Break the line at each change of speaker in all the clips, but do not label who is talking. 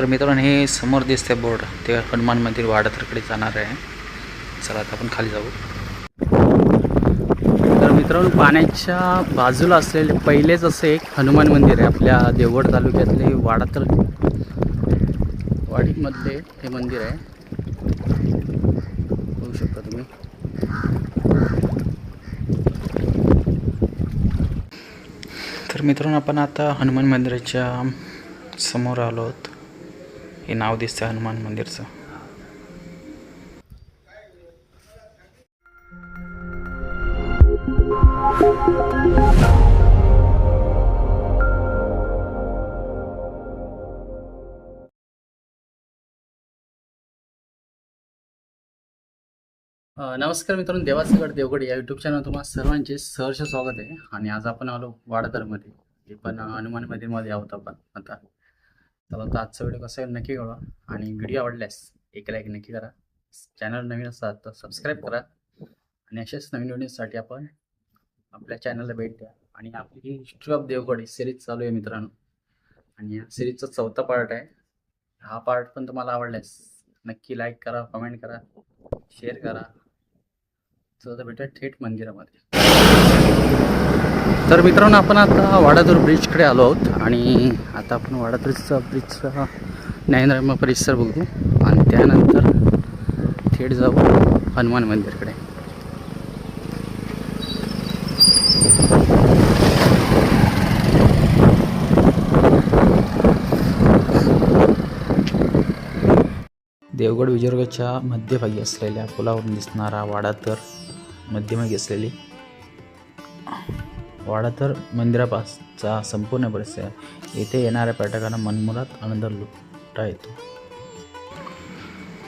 तर मित्रांनो हे समोर दिसते बोर्ड. ते हनुमान मंदिर वाडातरकडे जाणार आहे. चला आता आपण खाली जाऊ. तर मित्रांनो पाण्याच्या बाजूला असलेले पहिलेच असे एक हनुमान मंदिर आहे आपल्या देवगड तालुक्यातले वाडातर वाडीमधले हे मंदिर आहे. बघू शकता तुम्ही. तर मित्रांनो आपण आता हनुमान मंदिराच्या समोर आलो आहोत. हे नाव दिसतं हनुमान मंदिरचं. नमस्कार मित्रांनो देवासगड गड देवगड या युट्यूब चॅनल तुम्हाला सर्वांचे सहर्ष स्वागत आहे. आणि आज आपण आलो वाडदरमध्ये हे पण हनुमान मंदिरमध्ये आहोत आपण आता. तर आता आजचा व्हिडिओ कसा आहे नक्की कळवा. आणि व्हिडिओ आवडल्यास एक लाईक नक्की करा. चॅनल नवीन असतात तर सबस्क्राईब करा. आणि अशाच नवीन व्हिडिओसाठी आपण आपल्या चॅनलला भेट द्या. आणि आपली ही हिस्ट्री ऑफ देवगड ही सिरीज चालू आहे मित्रांनो. आणि या सिरीजचा चौथा पार्ट आहे. हा पार्ट पण तुम्हाला आवडल्यास नक्की लाईक करा कमेंट करा शेअर करा. चला तर भेटूया थेट मंदिरामध्ये. तर मित्रांनो आपण आता वाडादूर ब्रिजकडे आलो आहोत आणि आता आपण वाडादूरचा ब्रिजचा न्यायराम परिसर बघू आणि त्यानंतर थेट जाऊ हनुमान मंदिरकडे. देवगड विजर्गाच्या मध्यभागी असलेल्या पुलावरून दिसणारा वाडा तर मध्यभागी असलेली वाडा तर मंदिरापासचा संपूर्ण परिसर येथे येणाऱ्या पर्यटकांना मनमुरात आनंद लुटता येतो.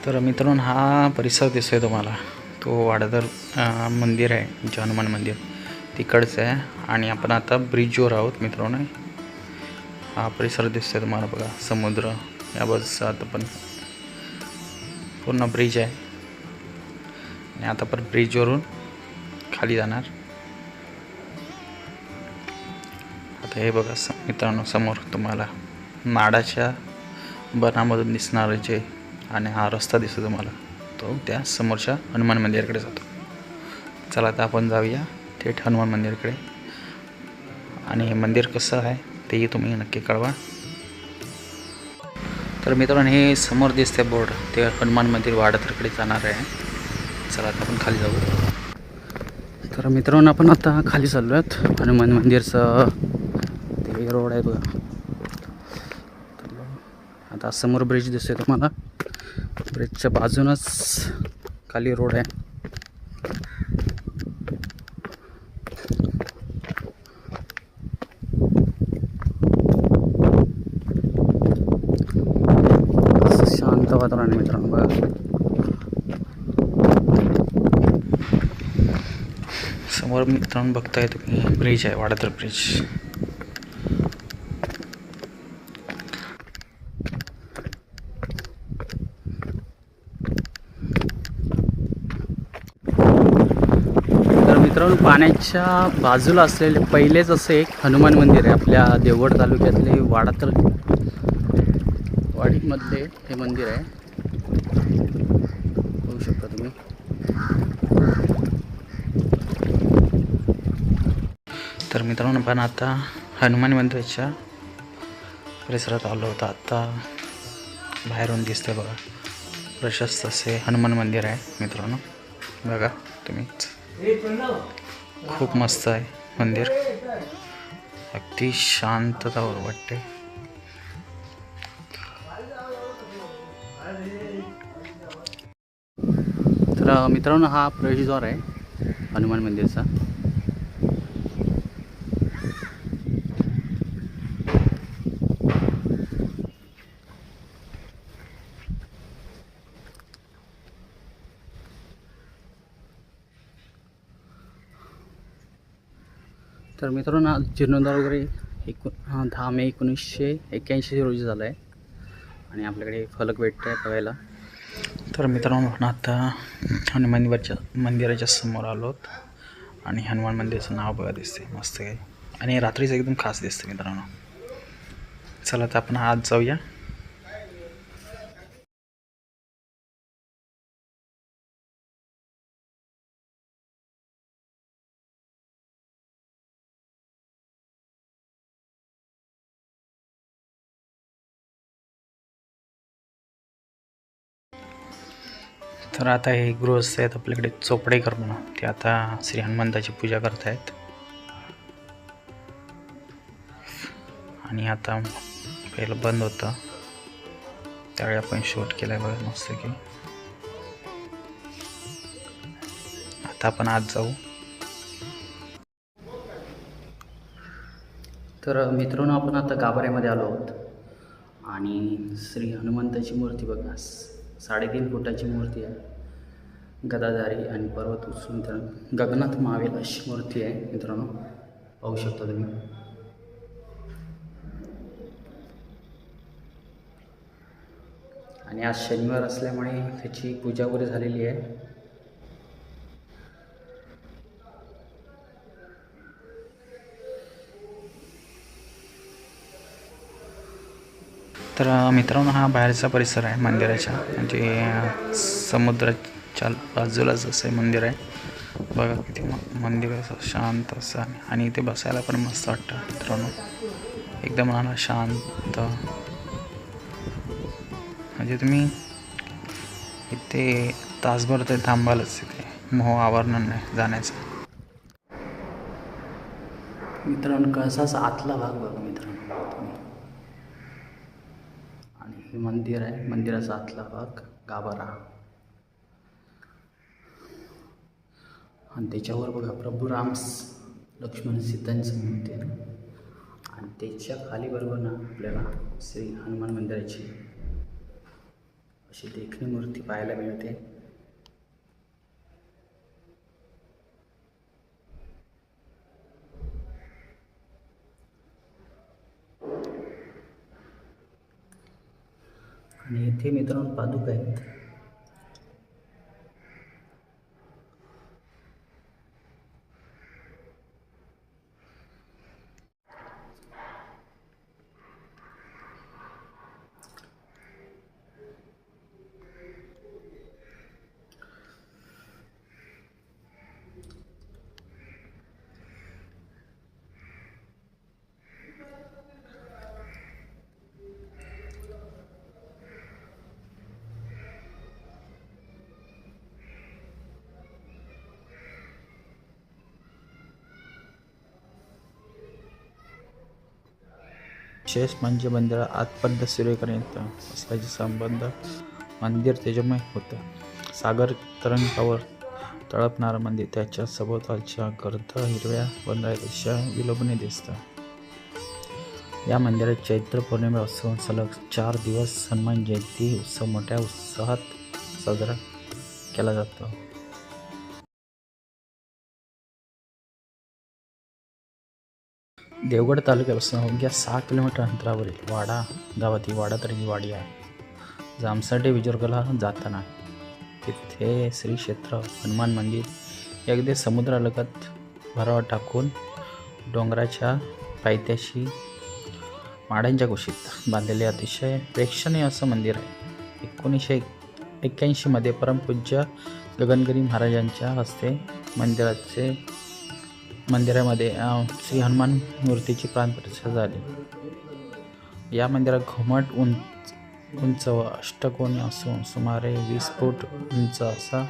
तर मित्रांनो हा परिसर दिसतोय तुम्हाला. तो वाडादर मंदिर आहे जे हनुमान मंदिर. तिकडचं आहे. आणि आपण आता ब्रिजवर आहोत मित्रांनो. हा परिसर दिसतोय तुम्हाला बघा. समुद्र या बाजूचा आता पण. पूर्ण ब्रिज आहे. आणि आता पण ब्रिजवरून खाली जाणार. तर हे बघा स मित्रांनो समोर तुम्हाला नाडाच्या बनामधून दिसणारं जे आणि हा रस्ता दिसतो तुम्हाला तो त्या समोरच्या हनुमान मंदिराकडे जातो. चला आता आपण जाऊया थेट हनुमान मंदिराकडे. आणि हे मंदिर कसं आहे तेही तुम्ही नक्की कळवा. तर मित्रांनो हे समोर दिसते बोर्ड. ते हनुमान मंदिर वाडातरकडे जाणार आहे. चला आता आपण खाली जाऊ. तर मित्रांनो आपण आता खाली चाललो आहेत हनुमान मंदिरचं रोड आहे बघा. आता समोर ब्रिज दिसतोय तुम्हाला. ब्रिजच्या बाजूनच खाली रोड आहे. शांत वातावरण आहे मित्रांनो बघा. समोर मित्रांनो बघताय तुम्ही ब्रिज आहे वाडतर ब्रिज तर मित्रांनो पाण्याच्या बाजूला असलेले पहिलेच असे एक हनुमान मंदिर आहे. आपल्या देवगड तालुक्यातले वाडातल वाडीमधले हे मंदिर आहे. बघू शकता तुम्ही. तर मित्रांनो आपण आता हनुमान मंदिराच्या परिसरात आलो होतो. आत्ता बाहेरून दिसतं बघा. प्रशस्त असे हनुमान मंदिर आहे मित्रांनो. बघा तुम्हीच खूप मस्त आहे मंदिर. अगदी शांतता वाटते तर मित्रांनो हा प्रवेशद्वार आहे हनुमान मंदिरचा. तर मित्रांनो हा जीर्णोद्धार वगैरे एकूण दहा मे एकोणीसशे एक्क्याऐंशी रोजी झाला आहे आणि आपल्याकडे फलक भेटतं आहे बघायला. तर मित्रांनो आपण आता हनुमान मंदिराच्या मंदिराच्या समोर आलो आहोत आणि हनुमान मंदिराचं नाव बघा दिसते मस्त आहे. आणि रात्रीचं एकदम खास दिसतं मित्रांनो. चला तर आपण आज जाऊया. तर आता हे गृहस्थ आहेत आपल्याकडे चोपडेकर म्हणून. ते आता श्री हनुमंताची पूजा करत आहेत आणि आता पहिलं बंद होतं. त्यावेळी आपण शूट केलं आहे बघा मस्त की. आता आपण आज जाऊ. तर मित्रांनो आपण आता गाभाऱ्यामध्ये आलो आहोत. आणि श्री हनुमंताची मूर्ती बघा. साडेतीन फुटाची मूर्ती आहे. गदाधारी आणि पर्वत उचलून तर गगनाथ महावीर अशी मूर्ती आहे. मित्रांनो पाहू शकता तुम्ही. आणि आज शनिवार असल्यामुळे त्याची पूजा वगैरे झालेली आहे. तर मित्रांनो हा बाहेरचा परिसर आहे मंदिराच्या म्हणजे समुद्राच्या बाजूलाच असं मंदिर आहे. बघा किती मंदिर असं शांत असं आहे. आणि इथे बसायला पण मस्त वाटतं मित्रांनो. एकदम मनाला शांत. म्हणजे तुम्ही इथे तासभर ते थांबालच इथे. मोह आवरण नाही जाण्याचं. मित्रांनो कसाच आतला भाग बघा मित्रांनो तुम्ही आणि हे मंदिर आहे. मंदिराचा आतला भाग गाभारा. आणि त्याच्यावर बघा प्रभू राम लक्ष्मण सीतांचं मंदिर. आणि त्याच्याखाली बरोबर ना आपल्याला श्री हनुमान मंदिराची अशी देखणी मूर्ती पाहायला मिळते आणि इथे मित्रांनो पादुका आहेत. विशेष म्हणजे मंदिरात आतपर्यंत सूर्यपर्यंत असल्याचे संबंध मंदिर तेजमय होतं. सागर तरंगावर तळपणारं मंदिर त्याच्या सभोवतालच्या गर्द हिरव्या बंदरापेक्षा विलोभने दिसतं. या मंदिरात चैत्र पौर्णिमा उत्सव सलग चार दिवस हनुमान जयंती उत्सव मोठ्या उत्साहात साजरा केला जातो. देवगड तालुक्यापासून अवघ्या सहा किलोमीटर अंतरावरील वाडा गावातील वाडा तरी वाडी आहे. जामसाडे विजुर्गला जाताना तिथे श्री क्षेत्र हनुमान मंदिर अगदी समुद्रालगत भरावा टाकून डोंगराच्या पायथ्याशी माड्यांच्या कुशीत बांधलेले अतिशय प्रेक्षणीय असं मंदिर आहे. एकोणीसशे एक्क्याऐंशीमध्ये परमपूज्य गगनगिरी महाराजांच्या हस्ते मंदिराचे मंदिरामध्ये श्री हनुमान मूर्तीची प्राणप्रतिष्ठा झाली. या मंदिरात घुमट उंच उंच व अष्टकोनी असून सुमारे वीस फूट उंच असा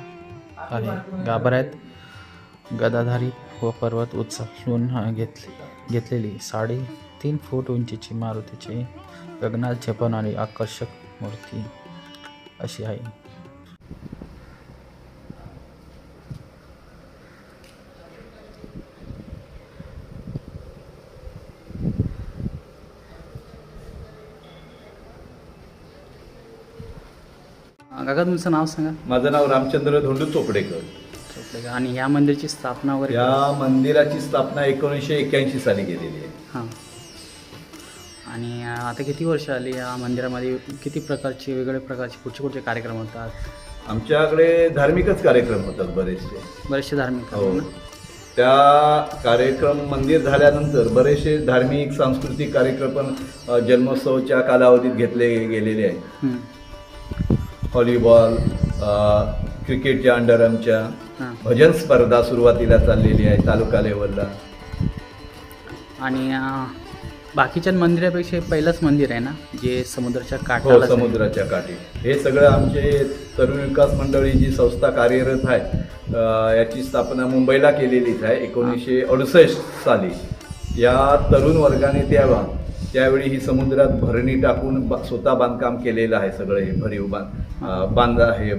आहे. गाभाऱ्यात गदाधारी व पर्वत उचलून घेतली घेतले घेतलेली साडेतीन फूट उंचीची मारुतीची गगनात झेपवणारी आकर्षक मूर्ती अशी आहे. काका तुमचं नाव सांगा.
माझं नाव रामचंद्र धोंडू चोपडेकर.
आणि या मंदिरची स्थापना वगैरे?
या मंदिराची स्थापना एकोणीसशे एक्क्याऐंशी साली केलेली आहे.
हां. आणि अं, आता किती वर्ष आली या मंदिरामध्ये? किती प्रकारचे वेगवेगळ्या प्रकारचे कुठचे कुठचे कार्यक्रम होतात?
आमच्याकडे धार्मिकच कार्यक्रम होतात बरेचसे.
बरेचसे धार्मिक
हो.
कार्यक्रम ना?
त्या कार्यक्रम मंदिर झाल्यानंतर बरेचसे धार्मिक सांस्कृतिक कार्यक्रम पण अ, जन्मोत्सवच्या कालावधीत घेतले गेलेले आहेत. व्हॉलीबॉल क्रिकेटच्या अंडरमच्या
हां.
भजन स्पर्धा सुरुवातीला चाललेली आहे तालुका लेवलला.
आणि
बाकीच्या मंदिरापेक्षा हे पहिलंच मंदिर आहे ना जे समुद्राच्या
हो
काठाला आहे.
समुद्राच्या काठी. हे सगळं आमचे तरुण विकास मंडळी जी संस्था कार्यरत आहे याची स्थापना मुंबईला केलेलीच आहे एकोणीसशे अडुसष्ट साली. या तरुण वर्गाने तेव्हा त्यावेळी ही समुद्रात भरणी टाकून बा- स्वतः बांधकाम केलेलं आहे सगळं हे भरीव बांध बांधा हे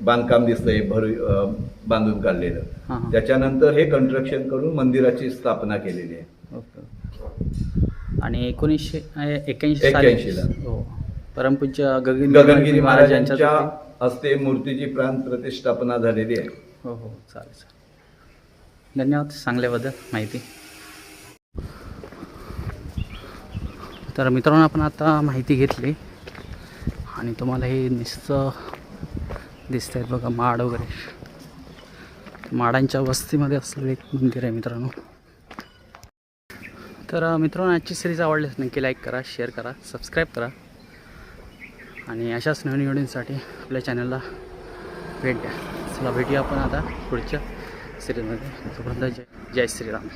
बांधकाम दिसतंय भरीव अ, बांधून काढलेलं.
हां हां.
त्याच्यानंतर हे कन्स्ट्रक्शन करून मंदिराची स्थापना केलेली आहे.
आणि एकोणीसशे एक्क्याऐंशी
एक्क्याऐंशी ला.
हो. परमपूज्य गगन
गगनगिरी
महाराजांच्या
हस्ते मूर्तीची प्राण प्रतिष्ठापना झालेली आहे.
हो हो. चालेल चालेल. धन्यवाद सांगल्याबद्दल माहिती. तर मित्रांनो आपण आता माहिती घेतली. आणि तुम्हाला हे नुसतं दिसत आहेत बघा माड वगैरे. माडांच्या वस्तीमध्ये असलेलं एक मंदिर आहे मित्रांनो. तर मित्रांनो आजची सिरीज आवडल्यास नक्की लाईक करा शेअर करा सबस्क्राईब करा. आणि अशाच नवीन व्हिडिओसाठी आपल्या चॅनलला भेट द्या. चला भेटूया आपण आता पुढच्या सिरीजमध्ये जय जय श्रीराम.